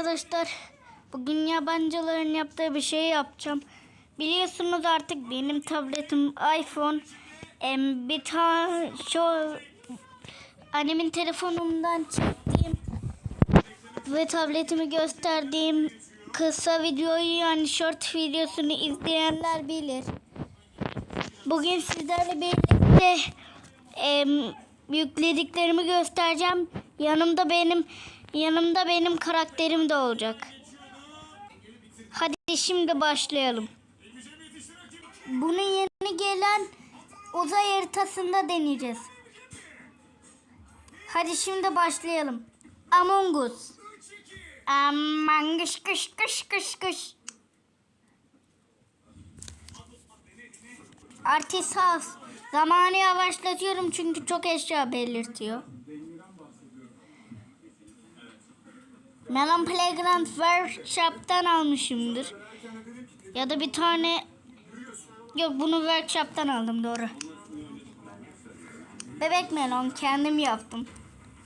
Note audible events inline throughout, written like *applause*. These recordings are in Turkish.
arkadaşlar. Bugün yabancıların yaptığı bir şey yapacağım. Biliyorsunuz artık benim tabletim iPhone. Em, bir tane şu annemin telefonundan çektiğim ve tabletimi gösterdiğim kısa videoyu yani short videosunu izleyenler bilir. Bugün sizlerle birlikte em, yüklediklerimi göstereceğim. Yanımda benim yanımda benim karakterim de olacak. Hadi şimdi başlayalım. Bunu yeni gelen uzay haritasında deneyeceğiz. Hadi şimdi başlayalım. Among Us. Aman kış kış kış kış kış. Artist. Zamanı yavaşlatıyorum çünkü çok eşya belirtiyor. Melon Playground Workshop'tan almışımdır. Ya da bir tane... Yok bunu Workshop'tan aldım doğru. Bebek melon kendim yaptım.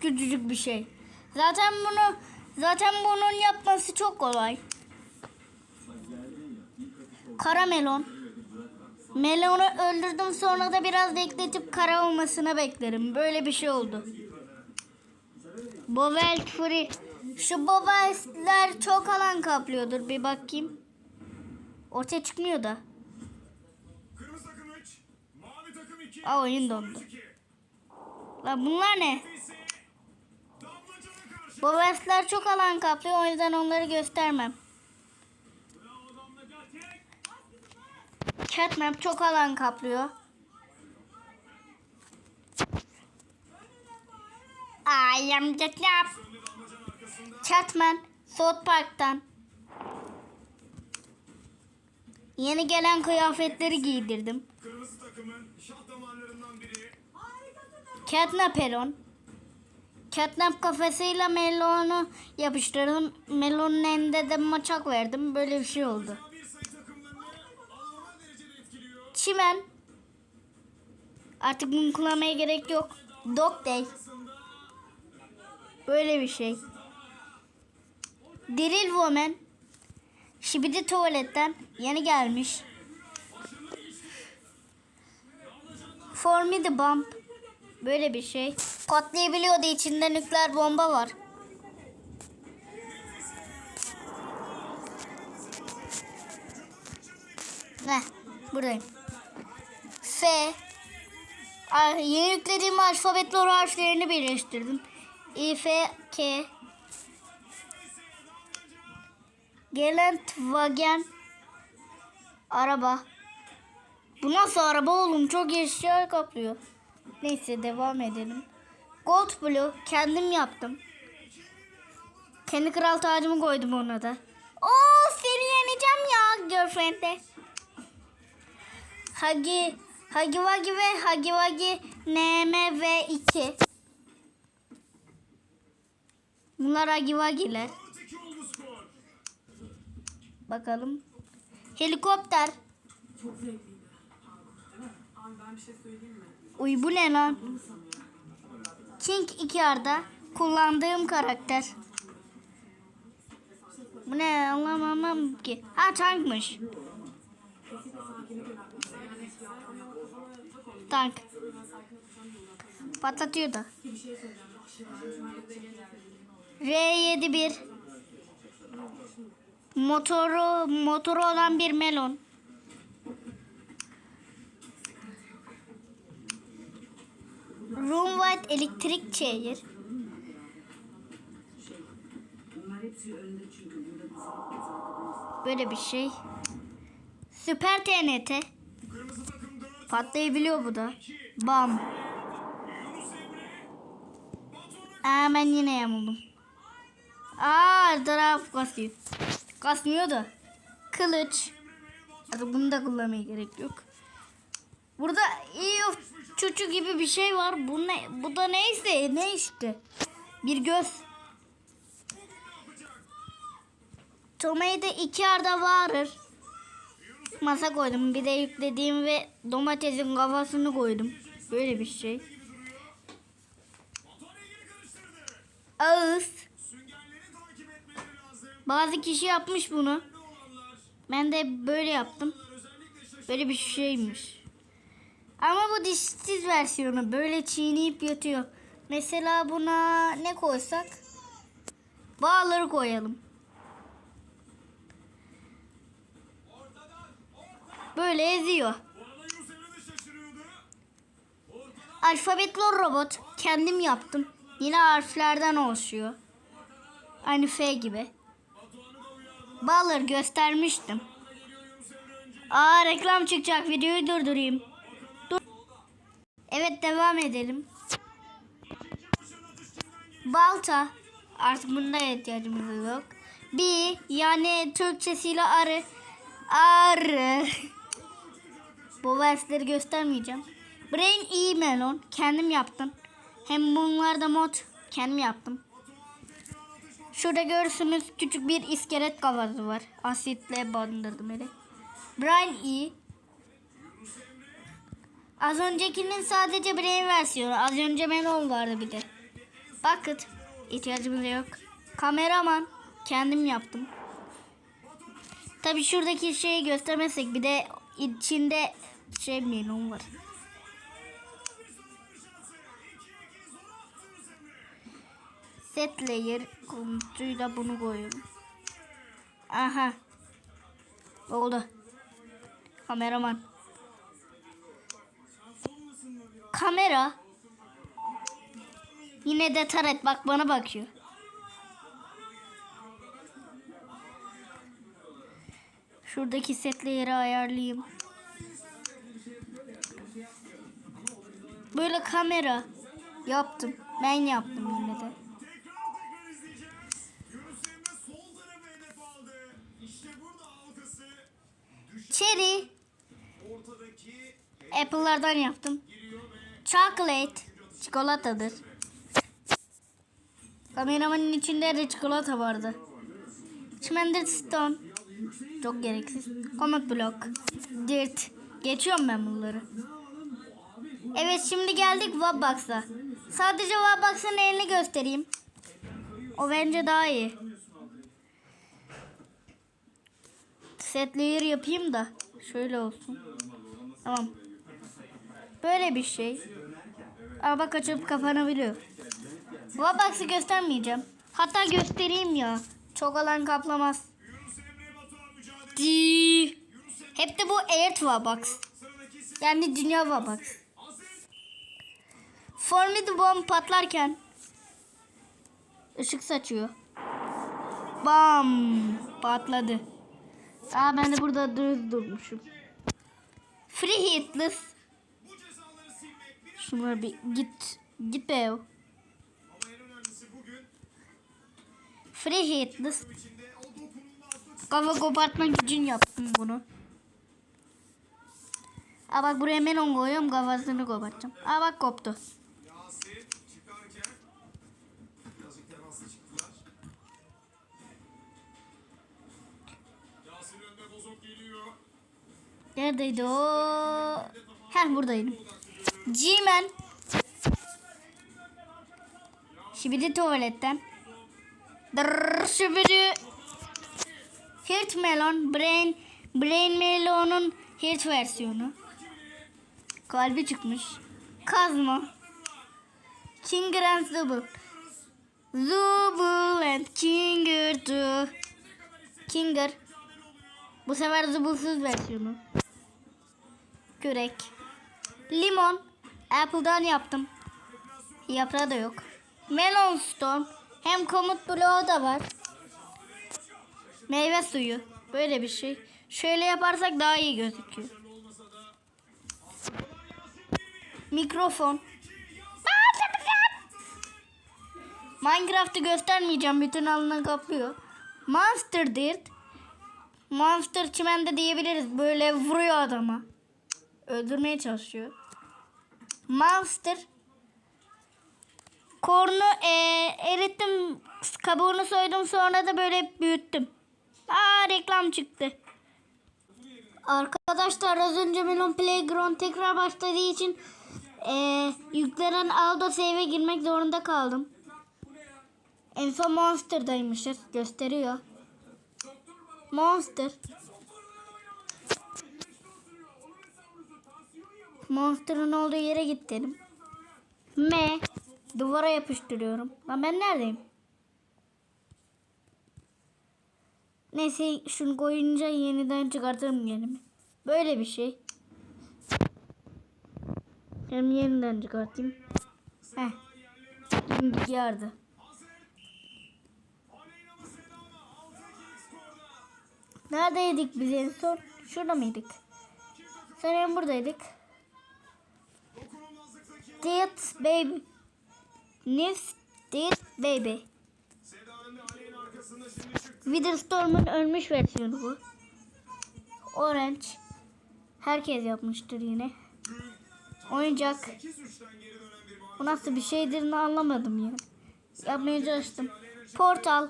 Küçücük bir şey. Zaten bunu zaten bunun yapması çok kolay. Kara melon. Melonu öldürdüm sonra da biraz bekletip kara olmasına beklerim. Böyle bir şey oldu. Bovel Free. Şu boveller çok alan kaplıyordur. Bir bakayım. Ortaya çıkmıyor da. Kırmızı takım 3, mavi takım 2, Aa oyun dondu. Lan bunlar ne? Boveller çok alan kaplıyor. O yüzden onları göstermem. Catnap çok alan kaplıyor. I am Catnap. Catman, South Park'tan. Yeni gelen kıyafetleri giydirdim. Catnap Elon. Catnap kafasıyla Melon'u yapıştırdım. Melon'un elinde de maçak verdim. Böyle bir şey oldu. Çimen. Artık bunu kullanmaya gerek yok. Dog Day. Böyle bir şey. Diril Woman. Şibidi tuvaletten yeni gelmiş. For me the bomb. Böyle bir şey. Patlayabiliyordu içinde nükleer bomba var. Ne? Buradayım. F. Ay, Yeni yüklediğim alfabet doğru harflerini birleştirdim. İ, F, K. Gelentwagen. Araba. Bu nasıl araba oğlum? Çok eşya kaplıyor. Neyse devam edelim. Gold Blue kendim yaptım. Kendi kral tacımı koydum ona da. Oo seni yeneceğim ya girlfriend'e. Hagi, Hagi Wagi ve Hagi Wagi NMV2. Bunlar Hagi Wagi'ler. 4-2 oldu skor. Bakalım. Helikopter. Çok zevkliydi. Değil mi? Abi ben bir şey söyleyeyim mi? Uy bu ne lan? King 2R'da kullandığım karakter. Bu ne anlamam ki. Ha tankmış. Tank. Patlatıyor da. R71 Motoru motoru olan bir melon. Room White elektrik çayır. Böyle bir şey. Süper TNT. Kırmızı takım 4, Patlayabiliyor bu da. Bam. Aa ben yine yamuldum. Aa taraf kasıyor. Kasmıyor da. Kılıç. Artık bunu da kullanmaya gerek yok. Burada iyi çocuk gibi bir şey var. Bu ne? Bu da neyse ne işte. Bir göz. Tomayı iki arda varır. Masa koydum. Bir de yüklediğim ve domatesin kafasını koydum. Böyle bir şey. Ağız. Bazı kişi yapmış bunu. Ben de böyle yaptım. Böyle bir şeymiş. Ama bu dişsiz versiyonu. Böyle çiğneyip yatıyor. Mesela buna ne koysak? Bağları koyalım. Böyle eziyor. Alfabetli robot kendim yaptım. Yine harflerden oluşuyor. Aynı F gibi. Bağları göstermiştim. Aa reklam çıkacak. Videoyu durdurayım. Dur. Evet devam edelim. Balta. Artık bunda ihtiyacımız yok. Bir yani Türkçesiyle arı. Arı. Bu versleri göstermeyeceğim. Brain E Melon kendim yaptım. Hem bunlar da mod kendim yaptım. Şurada görürsünüz küçük bir iskelet kafası var. Asitle bandırdım öyle. Brain E. Az öncekinin sadece Brain versiyonu. Az önce Melon vardı bir de. Bucket. ihtiyacımız yok. Kameraman. Kendim yaptım. Tabi şuradaki şeyi göstermezsek bir de içinde şey melon var. Set layer komutuyla bunu koyuyorum. Aha. Oldu. Kameraman. Kamera. Yine de taret bak bana bakıyor. Şuradaki setle yeri ayarlayayım. Böyle kamera yaptım. Ben yaptım Apple'lardan yaptım. Chocolate çikolatadır. Kameramanın içinde de çikolata vardı. Chimender Stone çok gereksiz. Comic Block Dirt Geçiyorum ben bunları. Evet şimdi geldik Wabbox'a. Sadece Wabbox'ın elini göstereyim. O bence daha iyi. Set layer yapayım da şöyle olsun. Tamam. Böyle bir şey. Aa bak açıp kapanabiliyor. Wabbox'ı göstermeyeceğim. Hatta göstereyim ya. Çok alan kaplamaz. Di. Hep de bu Earth isim Yani dünya. Hazır. Formid bomb patlarken ışık saçıyor. Bam patladı. Aa ben de burada düz durmuşum. Free hitless. Şunlara bir git git be. Free hitless. Kafa kopartmak için yaptım bunu. Aa bak buraya melon koyuyorum kafasını kopartacağım. Aa bak koptu. Neredeydi o? Heh buradaydım. G-Man. Şibidi tuvaletten. Dırrrr şibidi. Hirt Melon. Brain, Brain Melon'un Hirt versiyonu. Kalbi çıkmış. Kazma. Kinger and Zubul. Zubul and Kinger too. Kinger. Bu sefer zubulsuz versiyonu. Kürek. Limon. Apple'dan yaptım. Yaprağı da yok. Melon Storm. Hem komut bloğu da var. Meyve suyu. Böyle bir şey. Şöyle yaparsak daha iyi gözüküyor. Mikrofon. Minecraft'ı göstermeyeceğim. Bütün alanı kaplıyor. Monster Dirt. Monster çimende diyebiliriz. Böyle vuruyor adama. Öldürmeye çalışıyor. Monster. Kornu e, erittim. Kabuğunu soydum sonra da böyle büyüttüm. Aa reklam çıktı. Arkadaşlar az önce Melon Playground tekrar başladığı için e, yüklenen Aldo save'e girmek zorunda kaldım. En son Monster'daymışız. Gösteriyor. Monster. Monster'ın olduğu yere git dedim. M. Duvara yapıştırıyorum. Lan ben neredeyim? Neyse şunu koyunca yeniden çıkartırım yerimi. Böyle bir şey. Hem yeniden çıkartayım. Heh. Şimdi yardı. Aleyna mı Seda mı? 6-2'lik skorda. Neredeydik biz en son? Şurada mıydık? Sanırım buradaydık. Death Baby. Nifs Death Baby. Witherstorm'un ölmüş versiyonu bu. Orange. Herkes yapmıştır yine. Oyuncak. 8-3'ten geri dönen bir bağ. Bu nasıl bir şeydir ne anlamadım ya. Yapmaya çalıştım. Portal.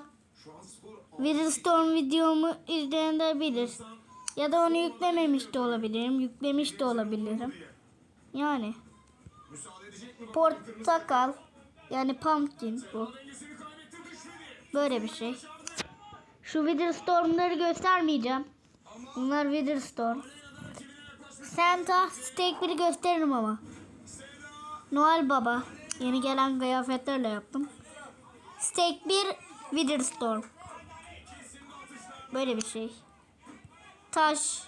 Witherstorm videomu izleyen de bilir. Ya da onu yüklememiş de olabilirim. Yüklemiş de olabilirim. Yani. Portakal. Yani pumpkin bu. Böyle bir şey. Şu Witherstorm'ları göstermeyeceğim. Bunlar Witherstorm. Santa Steak 1'i gösteririm ama. Noel Baba. Yeni gelen kıyafetlerle yaptım. Steak 1 Witherstorm. Böyle bir şey. Taş.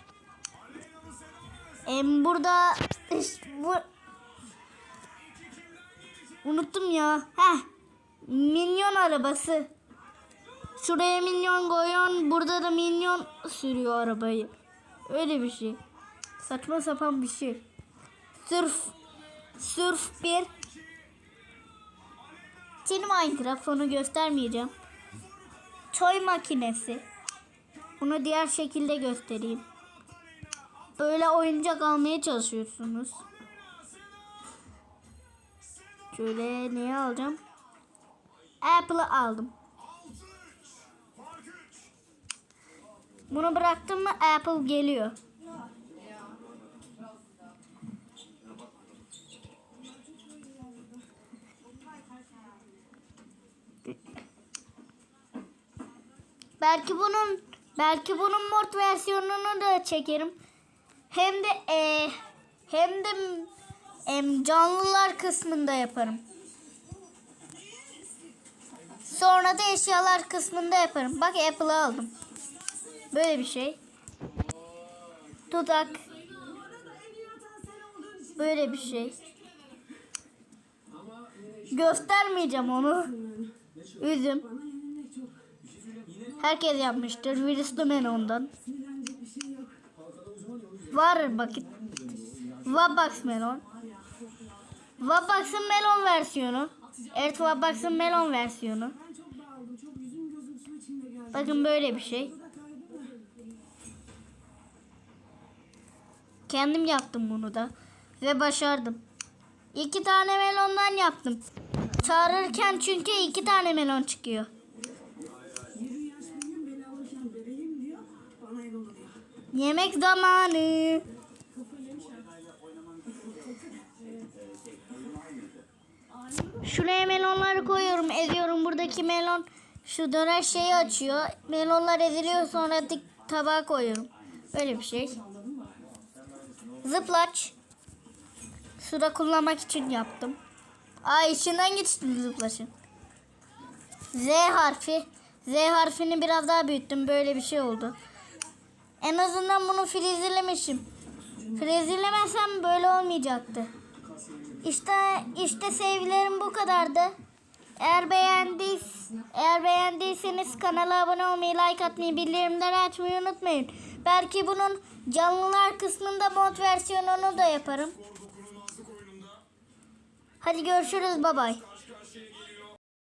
Em burada işte *laughs* bu Unuttum ya. Heh. Minyon arabası. Şuraya minyon koyuyorsun. Burada da minyon sürüyor arabayı. Öyle bir şey. Saçma sapan bir şey. Sırf sırf bir Tin Minecraft onu göstermeyeceğim. Toy makinesi. Bunu diğer şekilde göstereyim. Böyle oyuncak almaya çalışıyorsunuz. Şöyle neyi alacağım? Apple'ı aldım. Fark 3. Bunu bıraktım mı Apple geliyor. Belki bunun belki bunun mod versiyonunu da çekerim. Hem de e, hem de em, canlılar kısmında yaparım. Sonra da eşyalar kısmında yaparım. Bak Apple'ı aldım. Böyle bir şey. Dudak. Böyle bir şey. Göstermeyeceğim onu. Üzüm. Herkes yapmıştır. Virüslü ondan. Var bakın. Wabax melon. Wabax'ın melon versiyonu. Evet Wabax'ın melon versiyonu. Bakın böyle bir şey. Kendim yaptım bunu da. Ve başardım. İki tane melondan yaptım. Çağırırken çünkü iki tane melon çıkıyor. Yürü yaş Şuraya melonları koyuyorum, eziyorum. Buradaki melon şu döner şeyi açıyor. Melonlar eziliyor sonra dik tabağa koyuyorum. Böyle bir şey. Zıplaç. Suda kullanmak için yaptım. Ay içinden geçti zıplaçın. Z harfi. Z harfini biraz daha büyüttüm. Böyle bir şey oldu. En azından bunu frezelemişim. Frezelemesem böyle olmayacaktı. İşte işte sevgilerim bu kadardı. Eğer beğendiys eğer beğendiyseniz kanala abone olmayı, like atmayı, bildirimleri açmayı unutmayın. Belki bunun canlılar kısmında mod versiyonunu da yaparım. Hadi görüşürüz. Bay bay.